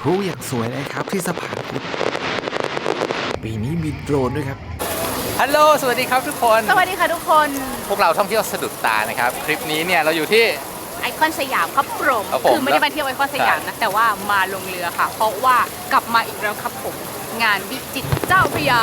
พลุอย่างสวยเลยครับที่สะพานพุทธปีนี้มีโดรนด้วยครับ ฮัลโหล สวัสดีครับทุกคน สวัสดีค่ะทุกคน พวกเราท่องเที่ยวสะดุดตานะครับ คลิปนี้เนี่ยเราอยู่ที่ ไอคอนสยามครับผมครับผมคือไม่ได้มาเที่ยวไอคอนสยามนะ แต่ว่ามาลงเรือค่ะ เพราะว่ากลับมาอีกแล้วครับผม งานวิจิตรเจ้าพระยา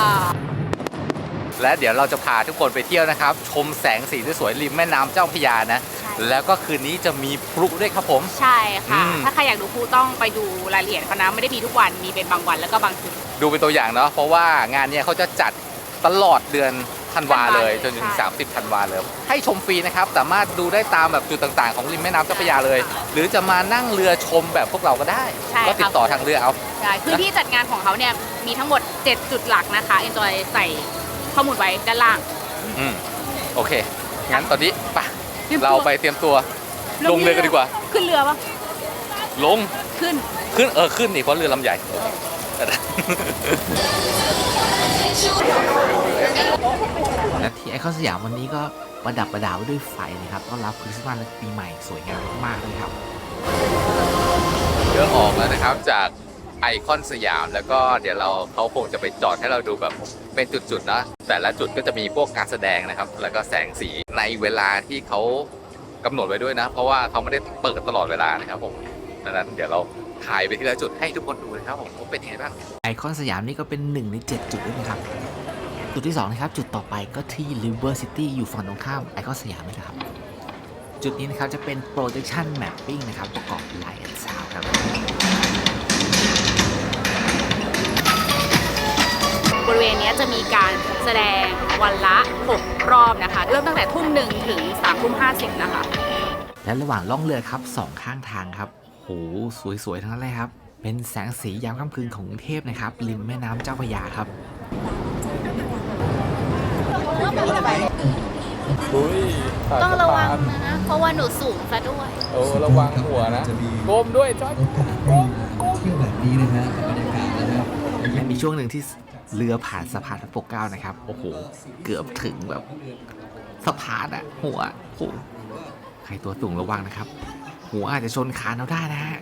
และเดี๋ยวเราจะพาทุกคนไปเที่ยวนะครับ ชมแสงสีสวยๆริมแม่น้ำเจ้าพระยานะใช่ แล้วก็คืนนี้จะมีพลุด้วยครับผม ใช่ค่ะ อืม ถ้าใครอยากดูครูต้องไปดูรายละเอียดเขานะไม่ได้มีทุกวันมีเป็นบางวันแล้วก็บางคืนดูเป็นตัวอย่างเนาะเพราะว่างานเนี้ยเขาจะจัดตลอดเดือนธันวาเลย จนถึง ใช่ 30ธันวาเลยให้ชมฟรีนะครับ สามารถดูได้ตามแบบจุดต่างๆ ของริมแม่น้ำเจ้าพระยาเลย หรือจะมานั่งเรือชมแบบพวกเราก็ได้ ใช่ก็ติดค่ะต่อทางเรือเอา ใช่คือที่จัดงานของเขาเนี่ยมีทั้งหมด 7 จุดหลักนะคะเอ็นจอยใส่ข้อมูลไว้ด้านล่าง อืมโอเค งั้นตอนนี้ไป เตรียมตัว เราไปเตรียมตัว ลงเรือกันดีกว่า ขึ้นเรือปะลง ขึ้น ขึ้น เออ ขึ้นนี่เพราะเรือลำใหญ่ และที่ไอคอนสยามวันนี้ก็ประดับประดาไว้ด้วยไฟนะครับต้อนรับคริสต์มาสและปีใหม่สวยงามมากๆเลยครับ เรือออกแล้วนะครับจากไอคอนสยามแล้วก็เดี๋ยวเราเขาคงจะไปจอดให้เราดูแบบเป็นจุดๆนะ แต่ละจุดก็จะมีพวกการแสดงนะครับ แล้วก็แสงสีในเวลาที่เขากำหนดไว้ด้วยนะ เพราะว่าเขาไม่ได้เปิดตลอดเวลานะครับผมดังนั้นเดี๋ยวเราถ่ายไปทีละจุดให้ทุกคนดูนะครับผมว่าเป็นยังไงบ้างไอคอนสยามนี่ก็เป็นหนึ่งใน7จุดด้วยนะครับ จุดที่2นะครับ จุดต่อไปก็ที่ River City อยู่ฝั่งตรงข้ามไอคอนสยามนะครับ จุดนี้นะครับจะเป็น projection mapping นะครับประกอบ Light and Sound ครับ จะมีการแสดงวันละ 6 รอบนะคะ เริ่มตั้งแต่ทุ่มหนึ่งถึง3ามทุ่มห้าสิบนะคะ และระหว่างล่องเรือครับสองข้างทางครับโหสวยๆทั้งนั้นเลยครับ เป็นแสงสียามค่ำคืนของกรุงเทพนะครับริมแม่น้ำเจ้าพระยาครับต้องระวังนะ เพราะว่าหนูสูงซะด้วย โอ้ระวังหัวนะโกมด้วยจอยเที่ยวแบบนี้นะฮะกับบรรยากาศนะครับและมีช่วงหนึ่งที่ เรือผ่านสะพานพระปกเกล้านะครับ โอ้โห เกือบถึงแบบสะพานอะหัวโอ้โหใครตัวสูงระวังนะครับ หัวอาจจะชนคานเราได้นะฮะ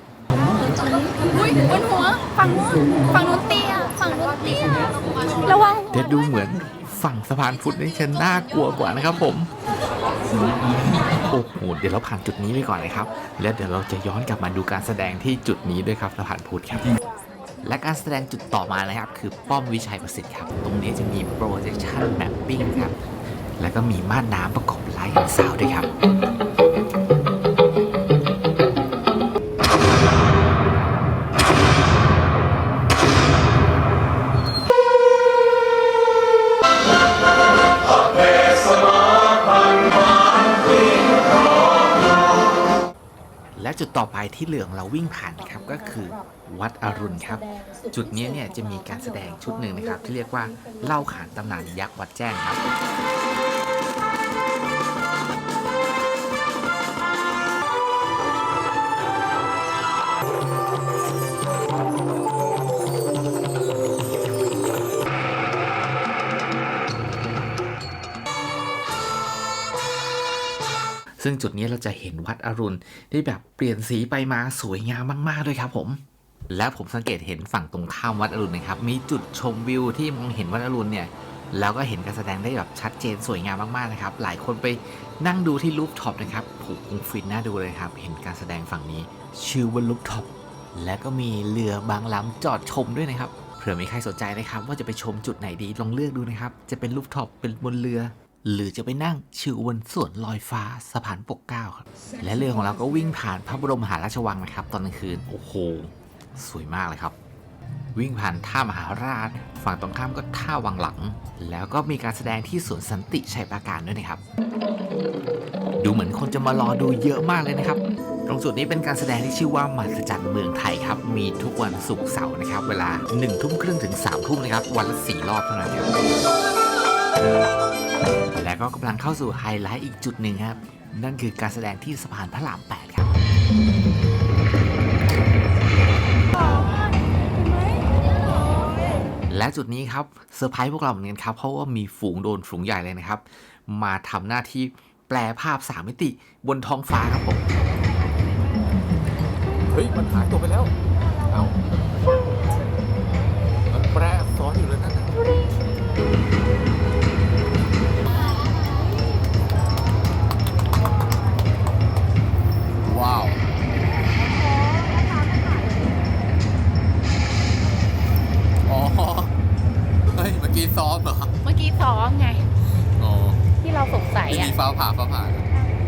อุ้ยบนหัวฝั่งนู้นฝั่งนู้นเตี้ยฝั่งนู้นเตี้ยระวังเดี๋ยวดูเหมือนฝั่งสะพานพุทธนี่จะน่ากลัวกว่านะครับผมโอ้โหเดี๋ยวเราผ่านจุดนี้ไปก่อนนะครับ แล้วเดี๋ยวเราจะย้อนกลับมาดูการแสดงที่จุดนี้ด้วยครับสะพานพุทธครับ และการแสดงจุดต่อมานะครับ คือป้อมวิชัยประสิทธิ์ครับ ตรงนี้จะมี projection mapping ครับ แล้วก็มีม่านน้ำประกอบไลท์สาวด้วยครับ ต่อไปที่เหลืองเราวิ่งผ่านนะครับก็คือวัดอรุณครับ จุดนี้เนี่ยจะมีการแสดงชุดหนึ่งนะครับ ที่เรียกว่าเล่าขานตำนานยักษ์วัดแจ้งครับ ซึ่งจุดนี้เราจะเห็นวัดอรุณที่แบบเปลี่ยนสีไปมาสวยงามมาก ๆ ด้วยครับผมและผมสังเกตเห็นฝั่งตรงข้ามวัดอรุณนะครับ มีจุดชมวิวที่มองเห็นวัดอรุณเนี่ย แล้วก็เห็นการแสดงได้แบบชัดเจนสวยงามมากๆนะครับ หลายคนไปนั่งดูที่ลูฟท็อปนะครับผูกคงฟินน่าดูเลยครับ เห็นการแสดงฝั่งนี้ชื่อว่าลูฟท็อป และก็มีเรือบางลำจอดชมด้วยนะครับ เผื่อมีใครสนใจนะครับ ว่าจะไปชมจุดไหนดี ลองเลือกดูนะครับ จะเป็นลูฟท็อป เป็นบนเรือ หรือจะไปนั่งชิวบนสวนลอยฟ้าสะพานปกเกล้าครับ และเรือของเราก็วิ่งผ่านพระบรมมหาราชวังนะครับ ตอนกลางคืน โอ้โห สวยมากเลยครับ วิ่งผ่านท่ามหาราช ฝั่งตรงข้ามก็ท่าวังหลัง แล้วก็มีการแสดงที่สวนสันติชัยปราการด้วยนะครับ ดูเหมือนคนจะมารอดูเยอะมากเลยนะครับ ตรงจุดนี้เป็นการแสดงที่ชื่อว่ามหัศจรรย์เมืองไทยครับ มีทุกวันศุกร์เสาร์นะครับ เวลา1ทุ่มครึ่งถึง3ทุ่มนะครับ วันละ4รอบเท่านั้นครับ และก็กำลังเข้าสู่ไฮไลท์อีกจุดหนึ่งครับ นั่นคือการแสดงที่สะพานพระราม 8 ครับและจุดนี้ครับเซอร์ไพรส์พวกเราเหมือนกันครับ เพราะว่ามีฝูงโดนฝูงใหญ่เลยนะครับ มาทำหน้าที่แปลภาพสามมิติบนท้องฟ้าครับผมเฮ้ย มันหายตัวไปแล้ว เอามันแปรซ้อนอยู่เลยนะ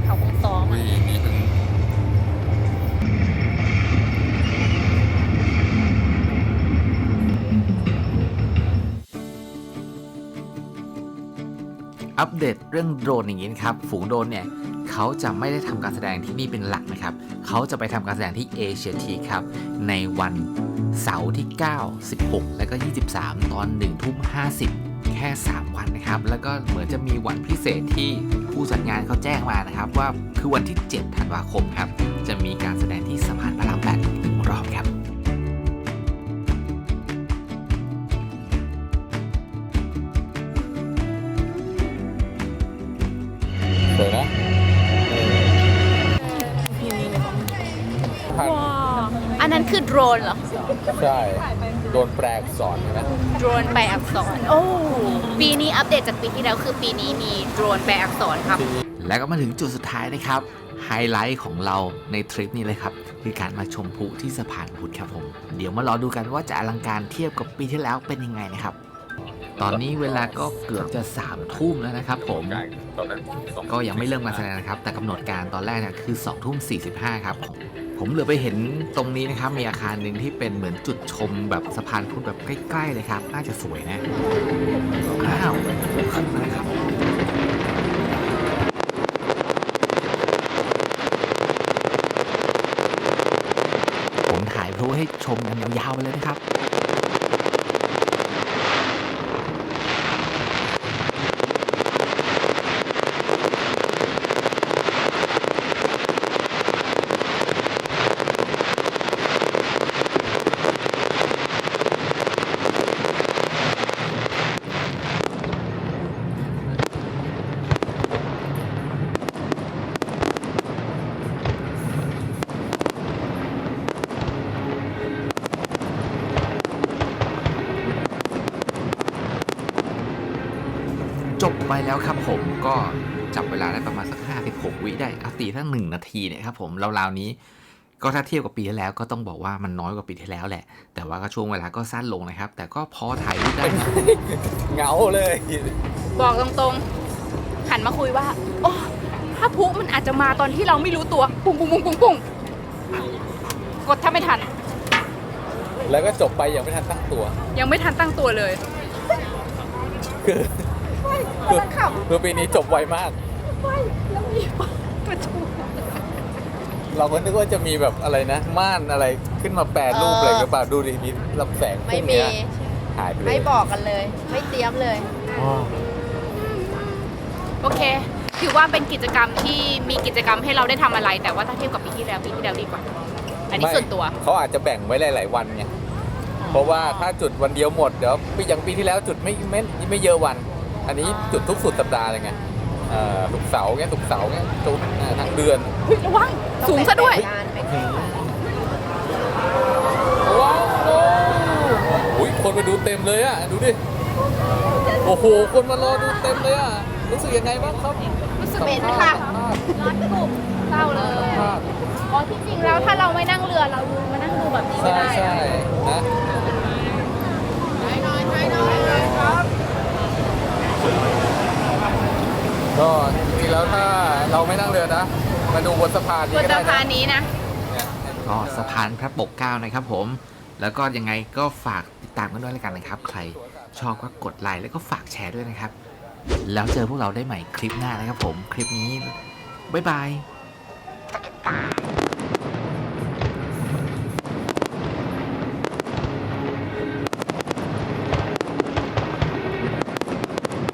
เขาคงซ้อมอุ้อะยนี่เป็นอัปเดตเรื่องโดรนอย่างนี้นะครับ ฝูงโดรนเนี่ยเขาจะไม่ได้ทำการแสดงที่นี่เป็นหลักนะครับ เขาจะไปทำการแสดงที่เอเชียทีครับ ในวันเสาร์ที่ 9 16 และก็ 23 ตอน1ทุ่ม50 แค่ 3 วันนะครับ แล้วก็เหมือนจะมีวันพิเศษที่ ผู้จัดงานเขาแจ้งมานะครับว่าคือวันที่ 7 ธันวาคมครับ จะมีการแสดงที่สะพานพระราม8อีกหนึ่งรอบครับสวยนะว้าวอันนั้นคือโดรนเหรอ ใช่โดนแปลอักษรใช่ไหมโดรนแปลอักษร โอ้ ปีนี้อัปเดตจากปีที่แล้วคือปีนี้มีโดรนแปลอักษรครับ แล้วก็มาถึงจุดสุดท้ายนะครับ ไฮไลท์ของเราในทริปนี้เลยครับ คือการมาชมพลุที่สะพานพุทธครับผม เดี๋ยวมารอดูกันว่าจะอลังการเทียบกับปีที่แล้วเป็นยังไงนะครับ ตอนนี้เวลาก็เกือบจะ3ามทุ่มแล้วนะครับผม ก็ยังไม่เริ่มการแสดงนะครับ แต่กำหนดการตอนแรกเนี่ยคือ2องทุ่มสีครับ ผมเหลือไปเห็นตรงนี้นะครับ มีอาคารหนึ่งที่เป็นเหมือนจุดชมแบบสะพานพุทธแบบใกล้ ๆ เลยครับ น่าจะสวยนะอ้าวขึ้นมาแล้วครับผมถ่ายพลุให้ชมกันยาวๆไปเลยนะครับ ไปแล้วครับผมก็จับเวลาได้ประมาณสัก56 วิได้เอาตีทั้งหนึ่งนาทีเนี่ยครับผมราวๆนี้ก็ถ้าเทียบกับปีที่แล้วก็ต้องบอกว่ามันน้อยกว่าปีที่แล้วแหละ แต่ว่าก็ช่วงเวลาก็สั้นลงนะครับ แต่ก็พอถ่ายรูปได้นะเหงาเลย บอกตรงๆ หันมาคุยว่าโอ้ถ้าพลุมันอาจจะมาตอนที่เราไม่รู้ตัว ปุ้งปุ้งปุ้งปุ้งปุ้งกดถ้าไม่ทัน แล้วก็จบไปอย่างไม่ทันตั้งตัว ยังไม่ทันตั้งตัวเลย คือ คือคือปีนี้จบไวมากแล้วมีประชุมเราก็นึกว่าจะมีแบบอะไรนะ ม่านอะไรขึ้นมาแปรรูปอะไรหรือเปล่าดูดิมีลำแสงพวไม่กมี เนี้ยหายไปเลยไม่บอกกันเลย ไม่เตรียมเลย อ๋อโอเค ถือว่าเป็นกิจกรรมที่มีกิจกรรมให้เราได้ทำอะไร แต่ว่าถ้าเทียบกับปีที่แล้วปีที่แล้วดีกว่า อันนี้ไม่ส่วนตัว เขาอาจจะแบ่งไว้หลาย ๆ วันไงเพราะว่าถ้าจุดวันเดียวหมดเดี๋ยวปีอย่างปีที่แล้วจุดไม่ไม่ไม่เยอะวัน อันนี้จุดทุกสุดสัปดาห์เลยไงเอ่อทุกเสาร์เงี้ยทุกเสาร์เงี้ยจุดเอ่อทั้งเดือนเฮ้ยระวังสูงซะด้วยการเป็นว้าวอุ้ยคนมาดูเต็มเลยอะดูดิโอ้โหคนมารอดูเต็มเลยอะรู้สึกยังไงบ้างครับรู้สึกเป็นค่ะร้อนกลุ่มเศร้าเลย อ๋อที่จริงแล้วถ้าเราไม่นั่งเรือเราดูมานั่งดูแบบนี้ก็ใช่ได้ใช่ อะ นะ ก็จริงๆแล้วถ้า เราไม่นั่งเรือนะ มาดูบนสะพานบนี้นก็สะได้พานะนนี้นะ เนี่ยก็สะพานพระปกเกล้านะครับผม แล้วก็ยังไงก็ฝากติดตามกันด้วยแล้วกันนะครับ ใครชอบก็กดไลค์แล้วก็ฝากแชร์ด้วยนะครับ แล้วเจอพวกเราได้ใหม่คลิปหน้านะครับผม คลิปนี้ บ๊ายบาย